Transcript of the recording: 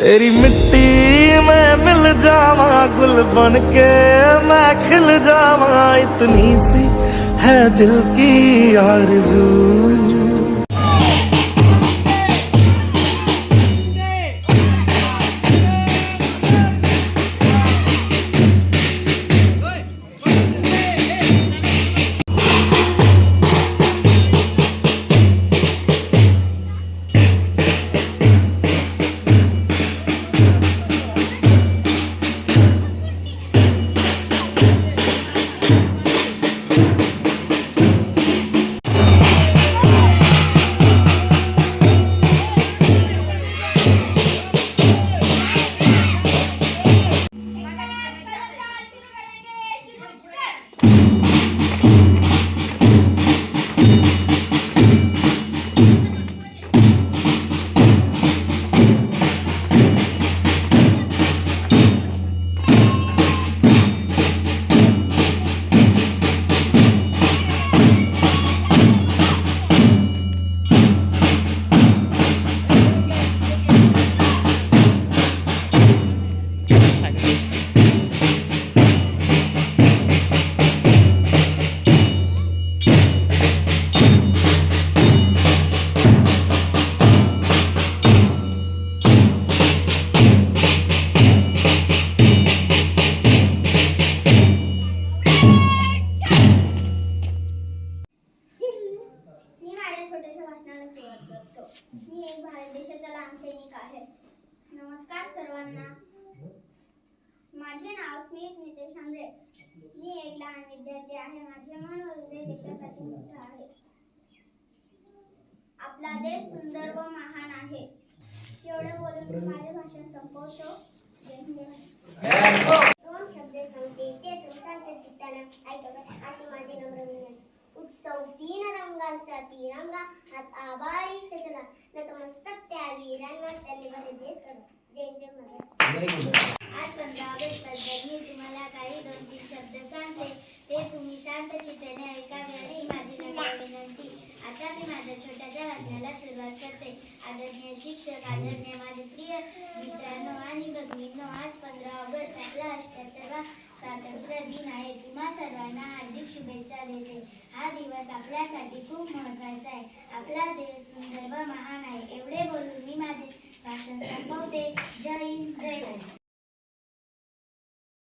तेरी मिट्टी में मिल जावा गुल बन के मैं खिल जावा। इतनी सी है दिल की आरज़ू। देशाचा लहान आहे नमस्कार सर्वांना. माझे नाव स्मित नितेश आंबळे मी एक लहान विद्यार्थी आहे. माझे मन व हृदय देशासाठी मोठे आहे. आपला देश सुंदर व महान आहे. एवढं बोलून मी माझे भाषण संपवतो. दोन शब्द सांगते. ते तू शांत ऐकवत ऐकत अशी माझी नम्र विनंती. उत्सव तीन रंगांचा. तिरंगा आज आबाळी सजला आज पंधरा ऑगस्टबद्दल मी तुम्हाला काही दोन तीन शब्द सांगते ते तुम्ही शांत चित्ताने ऐकावे अशी माझी नम्र विनंती आता मी माझ्या छोट्याशा वाचनाला सुरुवात करते आदरणीय शिक्षक आदरणीय माझे प्रिय मित्रांनो आणि भगिनींनो आज पंधरा ऑगस्ट आपला अष्ट्याहत्तरवा स्वातंत्र्य दिन आहे तुम्हा सर्वांना हार्दिक शुभेच्छा देते हा दिवस आपल्यासाठी खूप महत्त्वाचा आहे आपला देश सुंदर व महान आहे एवढे बोलून मी माझे